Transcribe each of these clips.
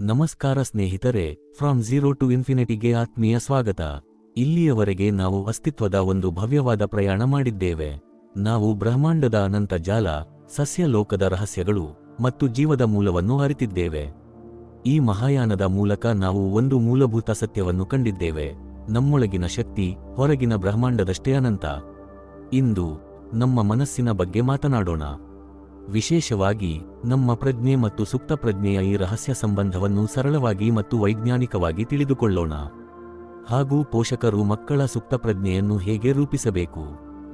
ನಮಸ್ಕಾರ ಸ್ನೇಹಿತರೆ from zero to ಇನ್ಫಿನಿಟಿಗೆ ಆತ್ಮೀಯ ಸ್ವಾಗತ. ಇಲ್ಲಿಯವರೆಗೆ ನಾವು ಅಸ್ತಿತ್ವದ ಒಂದು ಭವ್ಯವಾದ ಪ್ರಯಾಣ ಮಾಡಿದ್ದೇವೆ. ನಾವು ಬ್ರಹ್ಮಾಂಡದ ಅನಂತ ಜಾಲ ಸಸ್ಯ ಲೋಕದ ರಹಸ್ಯಗಳು ಮತ್ತು ಜೀವದ ಮೂಲವನ್ನು ಅರಿತಿದ್ದೇವೆ. ಈ ಮಹಾಯಾನದ ಮೂಲಕ ನಾವು ಒಂದು ಮೂಲಭೂತ ಸತ್ಯವನ್ನು ಕಂಡಿದ್ದೇವೆ. ನಮ್ಮೊಳಗಿನ ಶಕ್ತಿ, ಹೊರಗಿನ ಬ್ರಹ್ಮಾಂಡದಷ್ಟೇ ಅನಂತ. ಇಂದು, ನಮ್ಮ ಮನಸ್ಸಿನ ಬಗ್ಗೆ ಮಾತನಾಡೋಣ. ವಿಶೇಷವಾಗಿ ನಮ್ಮ ಪ್ರಜ್ಞೆ ಮತ್ತು ಸುಪ್ತ ಪ್ರಜ್ಞೆಯ ಈ ರಹಸ್ಯ ಸಂಬಂಧವನ್ನು ಸರಳವಾಗಿ ಮತ್ತು ವೈಜ್ಞಾನಿಕವಾಗಿ ತಿಳಿದುಕೊಳ್ಳೋಣ. ಹಾಗೂ ಪೋಷಕರು ಮಕ್ಕಳ ಸುಪ್ತ ಪ್ರಜ್ಞೆಯನ್ನು ಹೇಗೆ ರೂಪಿಸಬೇಕು?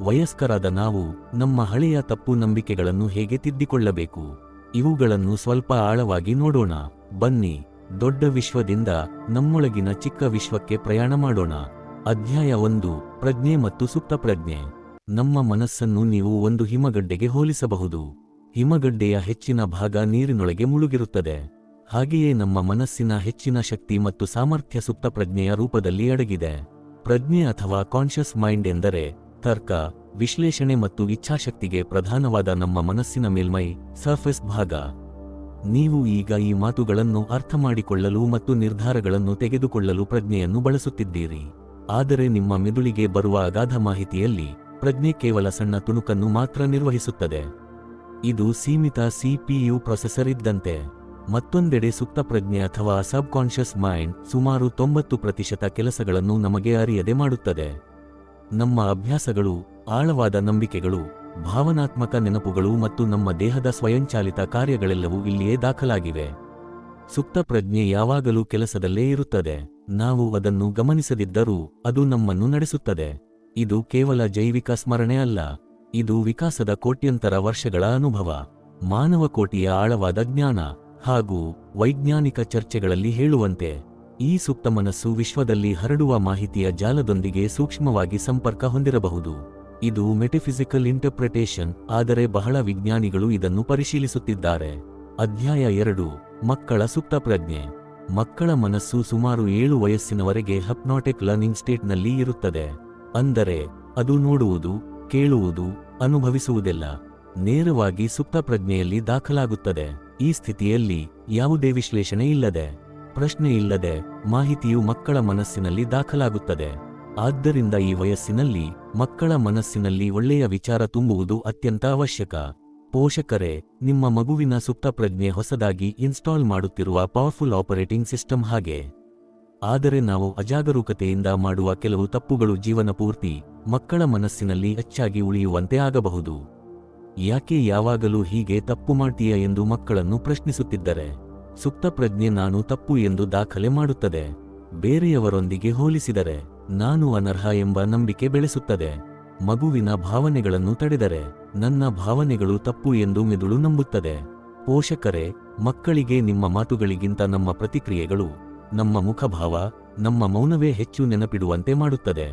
ವಯಸ್ಕರಾದ ನಾವು ನಮ್ಮ ಹಳೆಯ ತಪ್ಪು ನಂಬಿಕೆಗಳನ್ನು ಹೇಗೆ ತಿದ್ದಿಕೊಳ್ಳಬೇಕು? ಇವುಗಳನ್ನು ಸ್ವಲ್ಪ ಆಳವಾಗಿ ನೋಡೋಣ. ಬನ್ನಿ, ದೊಡ್ಡ ವಿಶ್ವದಿಂದ ನಮ್ಮೊಳಗಿನ ಚಿಕ್ಕ ವಿಶ್ವಕ್ಕೆ ಪ್ರಯಾಣ ಮಾಡೋಣ. ಅಧ್ಯಾಯ ಒಂದು, ಪ್ರಜ್ಞೆ ಮತ್ತು ಸುಪ್ತ ಪ್ರಜ್ಞೆ. ನಮ್ಮ ಮನಸ್ಸನ್ನು ನೀವು ಒಂದು ಹಿಮಗಡ್ಡೆಗೆ ಹೋಲಿಸಬಹುದು. ಹಿಮಗಡ್ಡೆಯ ಹೆಚ್ಚಿನ ಭಾಗ ನೀರಿನೊಳಗೆ ಮುಳುಗಿರುತ್ತದೆ. ಹಾಗೆಯೇ ನಮ್ಮ ಮನಸ್ಸಿನ ಹೆಚ್ಚಿನ ಶಕ್ತಿ ಮತ್ತು ಸಾಮರ್ಥ್ಯ ಸುಪ್ತ ಪ್ರಜ್ಞೆಯ ರೂಪದಲ್ಲಿ ಅಡಗಿದೆ. ಪ್ರಜ್ಞೆ ಅಥವಾ ಕಾನ್ಷಿಯಸ್ ಮೈಂಡ್ ಎಂದರೆ ತರ್ಕ, ವಿಶ್ಲೇಷಣೆ ಮತ್ತು ಇಚ್ಛಾಶಕ್ತಿಗೆ ಪ್ರಧಾನವಾದ ನಮ್ಮ ಮನಸ್ಸಿನ ಮೇಲ್ಮೈ, ಸರ್ಫೇಸ್ ಭಾಗ. ನೀವು ಈಗ ಈ ಮಾತುಗಳನ್ನು ಅರ್ಥಮಾಡಿಕೊಳ್ಳಲು ಮತ್ತು ನಿರ್ಧಾರಗಳನ್ನು ತೆಗೆದುಕೊಳ್ಳಲು ಪ್ರಜ್ಞೆಯನ್ನು ಬಳಸುತ್ತಿದ್ದೀರಿ. ಆದರೆ ನಿಮ್ಮ ಮೆದುಳಿಗೆ ಬರುವ ಅಗಾಧ ಮಾಹಿತಿಯಲ್ಲಿ ಪ್ರಜ್ಞೆ ಕೇವಲ ಸಣ್ಣ ತುಣುಕನ್ನು ಮಾತ್ರ ನಿರ್ವಹಿಸುತ್ತದೆ. ಇದು ಸೀಮಿತ ಸಿಪಿಯು ಪ್ರೊಸೆಸರ್ ಇದ್ದಂತೆ, ಮತ್ತೊಂದೆಡೆ ಸುಪ್ತ ಪ್ರಜ್ಞೆ ಅಥವಾ ಸಬ್ ಕಾನ್ಷಿಯಸ್ ಮೈಂಡ್ ಸುಮಾರು ತೊಂಬತ್ತು ಪ್ರತಿಶತ ಕೆಲಸಗಳನ್ನು ನಮಗೆ ಅರಿಯದೆ ಮಾಡುತ್ತದೆ. ನಮ್ಮ ಅಭ್ಯಾಸಗಳು, ಆಳವಾದ ನಂಬಿಕೆಗಳು, ಭಾವನಾತ್ಮಕ ನೆನಪುಗಳು ಮತ್ತು ನಮ್ಮ ದೇಹದ ಸ್ವಯಂಚಾಲಿತ ಕಾರ್ಯಗಳೆಲ್ಲವೂ ಇಲ್ಲಿಯೇ ದಾಖಲಾಗಿವೆ. ಸುಪ್ತ ಪ್ರಜ್ಞೆ ಯಾವಾಗಲೂ ಕೆಲಸದಲ್ಲೇ ಇರುತ್ತದೆ. ನಾವು ಅದನ್ನು ಗಮನಿಸದಿದ್ದರೂ ಅದು ನಮ್ಮನ್ನು ನಡೆಸುತ್ತದೆ. ಇದು ಕೇವಲ ಜೈವಿಕ ಸ್ಮರಣೆ ಅಲ್ಲ. ಇದು ವಿಕಾಸದ ಕೋಟ್ಯಂತರ ವರ್ಷಗಳ ಅನುಭವ, ಮಾನವ ಕೋಟಿಯ ಆಳವಾದ ಜ್ಞಾನ ಹಾಗೂ ವೈಜ್ಞಾನಿಕ ಚರ್ಚೆಗಳಲ್ಲಿ ಹೇಳುವಂತೆ, ಈ ಸುಪ್ತ ಮನಸ್ಸು ವಿಶ್ವದಲ್ಲಿ ಹರಡುವ ಮಾಹಿತಿಯ ಜಾಲದೊಂದಿಗೆ ಸೂಕ್ಷ್ಮವಾಗಿ ಸಂಪರ್ಕ ಹೊಂದಿರಬಹುದು. ಇದು ಮೆಟಿಫಿಸಿಕಲ್ ಇಂಟರ್ಪ್ರಿಟೇಷನ್, ಆದರೆ ಬಹಳ ವಿಜ್ಞಾನಿಗಳು ಇದನ್ನು ಪರಿಶೀಲಿಸುತ್ತಿದ್ದಾರೆ. ಅಧ್ಯಾಯ ಎರಡು, ಮಕ್ಕಳ ಸುಪ್ತ ಪ್ರಜ್ಞೆ. ಮಕ್ಕಳ ಮನಸ್ಸು ಸುಮಾರು ಏಳು ವಯಸ್ಸಿನವರೆಗೆ ಹಪ್ನಾಟಿಕ್ ಲರ್ನಿಂಗ್ ಸ್ಟೇಟ್ನಲ್ಲಿ ಇರುತ್ತದೆ. ಅಂದರೆ, ಅದು ನೋಡುವುದು ಕೇಳುವುದು, ಅನುಭವಿಸುವುದಿಲ್ಲ ನೇರವಾಗಿ ಸುಪ್ತ ಪ್ರಜ್ಞೆಯಲ್ಲಿ ದಾಖಲಾಗುತ್ತದೆ. ಈ ಸ್ಥಿತಿಯಲ್ಲಿ ಯಾವುದೇ ವಿಶ್ಲೇಷಣೆ ಇಲ್ಲದೆ, ಪ್ರಶ್ನೆ ಇಲ್ಲದೆ ಮಾಹಿತಿಯು ಮಕ್ಕಳ ಮನಸ್ಸಿನಲ್ಲಿ ದಾಖಲಾಗುತ್ತದೆ. ಆದ್ದರಿಂದ ಈ ವಯಸ್ಸಿನಲ್ಲಿ ಮಕ್ಕಳ ಮನಸ್ಸಿನಲ್ಲಿ ಒಳ್ಳೆಯ ವಿಚಾರ ತುಂಬುವುದು ಅತ್ಯಂತ ಅವಶ್ಯಕ. ಪೋಷಕರೇ, ನಿಮ್ಮ ಮಗುವಿನ ಸುಪ್ತ ಪ್ರಜ್ಞೆ ಹೊಸದಾಗಿ ಇನ್ಸ್ಟಾಲ್ ಮಾಡುತ್ತಿರುವ ಪವರ್ಫುಲ್ ಆಪರೇಟಿಂಗ್ ಸಿಸ್ಟಮ್ ಹಾಗೆ. ಆದರೆ ನಾವು ಅಜಾಗರೂಕತೆಯಿಂದ ಮಾಡುವ ಕೆಲವು ತಪ್ಪುಗಳು ಜೀವನ ಪೂರ್ತಿ ಮಕ್ಕಳ ಮನಸ್ಸಿನಲ್ಲಿ ಹೆಚ್ಚಾಗಿ ಉಳಿಯುವಂತೆ ಆಗಬಹುದು. ಯಾಕೆ ಯಾವಾಗಲೂ ಹೀಗೆ ತಪ್ಪು ಮಾಡ್ತೀಯ ಎಂದು ಮಕ್ಕಳನ್ನು ಪ್ರಶ್ನಿಸುತ್ತಿದ್ದರೆ, ಸುಪ್ತ ಪ್ರಜ್ಞೆ ನಾನು ತಪ್ಪು ಎಂದು ದಾಖಲೆ ಮಾಡುತ್ತದೆ. ಬೇರೆಯವರೊಂದಿಗೆ ಹೋಲಿಸಿದರೆ ನಾನು ಅನರ್ಹ ಎಂಬ ನಂಬಿಕೆ ಬೆಳೆಸುತ್ತದೆ. ಮಗುವಿನ ಭಾವನೆಗಳನ್ನು ತಡೆದರೆ ನನ್ನ ಭಾವನೆಗಳು ತಪ್ಪು ಎಂದು ಮೆದುಳು ನಂಬುತ್ತದೆ. ಪೋಷಕರೇ, ಮಕ್ಕಳಿಗೆ ನಿಮ್ಮ ಮಾತುಗಳಿಗಿಂತ ನಮ್ಮ ಪ್ರತಿಕ್ರಿಯೆಗಳು ನಮ್ಮ ಮುಖಭಾವ ನಮ್ಮ ಮೌನವೇ ಹೆಚ್ಚು ನೆನಪಿಡುವಂತೆ ಮಾಡುತ್ತದೆ.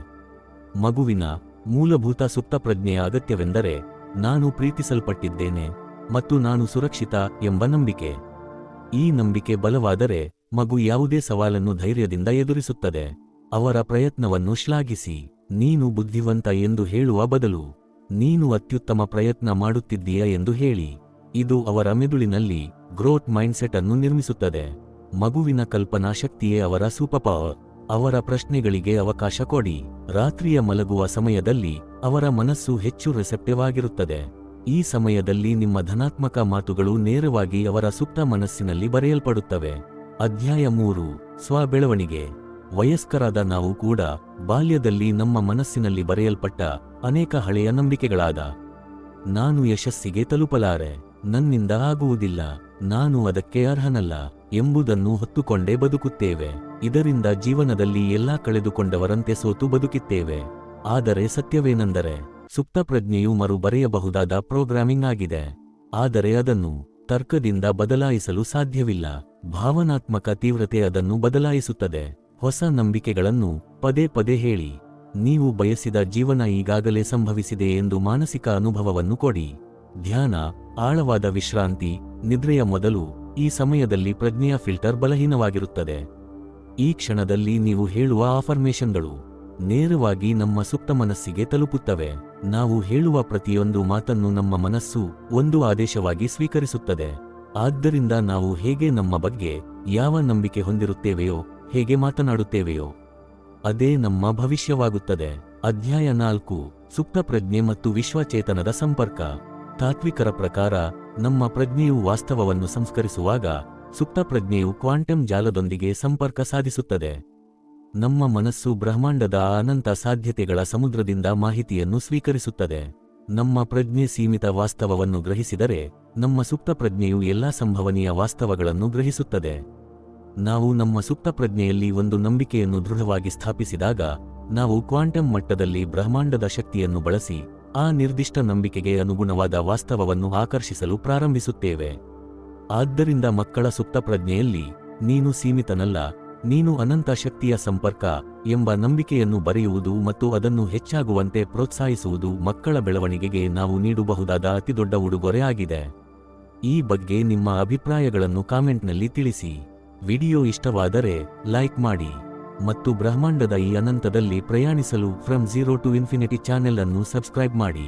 ಮಗುವಿನ ಮೂಲಭೂತ ಸುಪ್ತ ಪ್ರಜ್ಞೆಯ ಅಗತ್ಯವೆಂದರೆ ನಾನು ಪ್ರೀತಿಸಲ್ಪಟ್ಟಿದ್ದೇನೆ ಮತ್ತು ನಾನು ಸುರಕ್ಷಿತ ಎಂಬ ನಂಬಿಕೆ. ಈ ನಂಬಿಕೆ ಬಲವಾದರೆ ಮಗು ಯಾವುದೇ ಸವಾಲನ್ನು ಧೈರ್ಯದಿಂದ ಎದುರಿಸುತ್ತದೆ. ಅವರ ಪ್ರಯತ್ನವನ್ನು ಶ್ಲಾಘಿಸಿ, ನೀನು ಬುದ್ಧಿವಂತ ಎಂದು ಹೇಳುವ ಬದಲು ನೀನು ಅತ್ಯುತ್ತಮ ಪ್ರಯತ್ನ ಮಾಡುತ್ತಿದ್ದೀಯ ಎಂದು ಹೇಳಿ. ಇದು ಅವರ ಮೆದುಳಿನಲ್ಲಿ ಗ್ರೋತ್ ಮೈಂಡ್ಸೆಟ್ ಅನ್ನು ನಿರ್ಮಿಸುತ್ತದೆ. ಮಗುವಿನ ಕಲ್ಪನಾ ಶಕ್ತಿಯೇ ಅವರ ಸೂಪಪಾವ ಅವರ ಪ್ರಶ್ನೆಗಳಿಗೆ ಅವಕಾಶ ಕೊಡಿ. ರಾತ್ರಿಯ ಮಲಗುವ ಸಮಯದಲ್ಲಿ ಅವರ ಮನಸ್ಸು ಹೆಚ್ಚು ರಿಸೆಪ್ಟಿವ್ ಆಗಿರುತ್ತದೆ. ಈ ಸಮಯದಲ್ಲಿ ನಿಮ್ಮ ಧನಾತ್ಮಕ ಮಾತುಗಳು ನೇರವಾಗಿ ಅವರ ಸುಪ್ತ ಮನಸ್ಸಿನಲ್ಲಿ ಬರೆಯಲ್ಪಡುತ್ತವೆ. ಅಧ್ಯಾಯ ಮೂರು ಸ್ವ ಬೆಳವಣಿಗೆ ವಯಸ್ಕರಾದ ನಾವು ಕೂಡ ಬಾಲ್ಯದಲ್ಲಿ ನಮ್ಮ ಮನಸ್ಸಿನಲ್ಲಿ ಬರೆಯಲ್ಪಟ್ಟ ಅನೇಕ ಹಳೆಯ ನಂಬಿಕೆಗಳಾದ. ನಾನು ಯಶಸ್ಸಿಗೆ ತಲುಪಲಾರೆ. ನನ್ನಿಂದ ಆಗುವುದಿಲ್ಲ. ನಾನು ಅದಕ್ಕೆ ಅರ್ಹನಲ್ಲ ಎಂಬುದನ್ನು ಹೊತ್ತುಕೊಂಡೇ ಬದುಕುತ್ತೇವೆ. ಇದರಿಂದ ಜೀವನದಲ್ಲಿ ಎಲ್ಲಾ ಕಳೆದುಕೊಂಡವರಂತೆ ಸೋತು ಬದುಕಿತ್ತೇವೆ. ಆದರೆ ಸತ್ಯವೇನೆಂದರೆ, ಸುಪ್ತ ಪ್ರಜ್ಞೆಯು ಮರು ಬರೆಯಬಹುದಾದ ಪ್ರೋಗ್ರಾಮಿಂಗ್ ಆಗಿದೆ. ಆದರೆ ಅದನ್ನು ತರ್ಕದಿಂದ ಬದಲಾಯಿಸಲು ಸಾಧ್ಯವಿಲ್ಲ. ಭಾವನಾತ್ಮಕ ತೀವ್ರತೆ ಅದನ್ನು ಬದಲಾಯಿಸುತ್ತದೆ. ಹೊಸ ನಂಬಿಕೆಗಳನ್ನು ಪದೇ ಪದೇ ಹೇಳಿ. ನೀವು ಬಯಸಿದ ಜೀವನ ಈಗಾಗಲೇ ಸಂಭವಿಸಿದೆ ಎಂದು ಮಾನಸಿಕ ಅನುಭವವನ್ನು ಕೊಡಿ. ಧ್ಯಾನ ಆಳವಾದ ವಿಶ್ರಾಂತಿ, ನಿದ್ರೆಯ ಮೊದಲು ಈ ಸಮಯದಲ್ಲಿ ಪ್ರಜ್ಞೆಯ ಫಿಲ್ಟರ್ ಬಲಹೀನವಾಗಿರುತ್ತದೆ. ಈ ಕ್ಷಣದಲ್ಲಿ ನೀವು ಹೇಳುವ ಆಫರ್ಮೇಷನ್ಗಳು ನೇರವಾಗಿ ನಮ್ಮ ಸುಪ್ತ ಮನಸ್ಸಿಗೆ ತಲುಪುತ್ತವೆ. ನಾವು ಹೇಳುವ ಪ್ರತಿಯೊಂದು ಮಾತನ್ನು ನಮ್ಮ ಮನಸ್ಸು ಒಂದು ಆದೇಶವಾಗಿ ಸ್ವೀಕರಿಸುತ್ತದೆ. ಆದ್ದರಿಂದ ನಾವು ಹೇಗೆ ನಮ್ಮ ಬಗ್ಗೆ ಯಾವ ನಂಬಿಕೆ ಹೊಂದಿರುತ್ತೇವೆಯೋ, ಹೇಗೆ ಮಾತನಾಡುತ್ತೇವೆಯೋ, ಅದೇ ನಮ್ಮ ಭವಿಷ್ಯವಾಗುತ್ತದೆ. ಅಧ್ಯಾಯ ನಾಲ್ಕು, ಸುಪ್ತ ಪ್ರಜ್ಞೆ ಮತ್ತು ವಿಶ್ವಚೇತನದ ಸಂಪರ್ಕ. ತಾತ್ವಿಕರ ಪ್ರಕಾರ ನಮ್ಮ ಪ್ರಜ್ಞೆಯು ವಾಸ್ತವವನ್ನು ಸಂಸ್ಕರಿಸುವಾಗ ಸುಪ್ತ ಪ್ರಜ್ಞೆಯು ಕ್ವಾಂಟಮ್ ಜಾಲದೊಂದಿಗೆ ಸಂಪರ್ಕ ಸಾಧಿಸುತ್ತದೆ. ನಮ್ಮ ಮನಸ್ಸು ಬ್ರಹ್ಮಾಂಡದ ಅನಂತ ಸಾಧ್ಯತೆಗಳ ಸಮುದ್ರದಿಂದ ಮಾಹಿತಿಯನ್ನು ಸ್ವೀಕರಿಸುತ್ತದೆ. ನಮ್ಮ ಪ್ರಜ್ಞೆ ಸೀಮಿತ ವಾಸ್ತವವನ್ನು ಗ್ರಹಿಸಿದರೆ ನಮ್ಮ ಸುಪ್ತ ಪ್ರಜ್ಞೆಯು ಎಲ್ಲಾ ಸಂಭವನೀಯ ವಾಸ್ತವಗಳನ್ನು ಗ್ರಹಿಸುತ್ತದೆ. ನಾವು ನಮ್ಮ ಸುಪ್ತ ಪ್ರಜ್ಞೆಯಲ್ಲಿ ಒಂದು ನಂಬಿಕೆಯನ್ನು ದೃಢವಾಗಿ ಸ್ಥಾಪಿಸಿದಾಗ ನಾವು ಕ್ವಾಂಟಮ್ ಮಟ್ಟದಲ್ಲಿ ಬ್ರಹ್ಮಾಂಡದ ಶಕ್ತಿಯನ್ನು ಬಳಸಿ ಆ ನಿರ್ದಿಷ್ಟ ನಂಬಿಕೆಗೆ ಅನುಗುಣವಾದ ವಾಸ್ತವವನ್ನು ಆಕರ್ಷಿಸಲು ಪ್ರಾರಂಭಿಸುತ್ತೇವೆ. ಆದ್ದರಿಂದ ಮಕ್ಕಳ ಸುಪ್ತ ಪ್ರಜ್ಞೆಯಲ್ಲಿ, ನೀನು ಸೀಮಿತನಲ್ಲ, ನೀನು ಅನಂತ ಶಕ್ತಿಯ ಸಂಪರ್ಕ ಎಂಬ ನಂಬಿಕೆಯನ್ನು ಬರೆಯುವುದು ಮತ್ತು ಅದನ್ನು ಹೆಚ್ಚಾಗುವಂತೆ ಪ್ರೋತ್ಸಾಹಿಸುವುದು ಮಕ್ಕಳ ಬೆಳವಣಿಗೆಗೆ ನಾವು ನೀಡಬಹುದಾದ ಅತಿದೊಡ್ಡ ಉಡುಗೊರೆ ಆಗಿದೆ ಈ ಬಗ್ಗೆ ನಿಮ್ಮ ಅಭಿಪ್ರಾಯಗಳನ್ನು ಕಾಮೆಂಟ್ನಲ್ಲಿ ತಿಳಿಸಿ. ವಿಡಿಯೋ ಇಷ್ಟವಾದರೆ ಲೈಕ್ ಮಾಡಿ. ಮತ್ತು ಬ್ರಹ್ಮಾಂಡದ ಈ ಅನಂತದಲ್ಲಿ ಪ್ರಯಾಣಿಸಲು from zero to infinity channel ಅನ್ನು ಸಬ್ಸ್ಕ್ರೈಬ್ ಮಾಡಿ.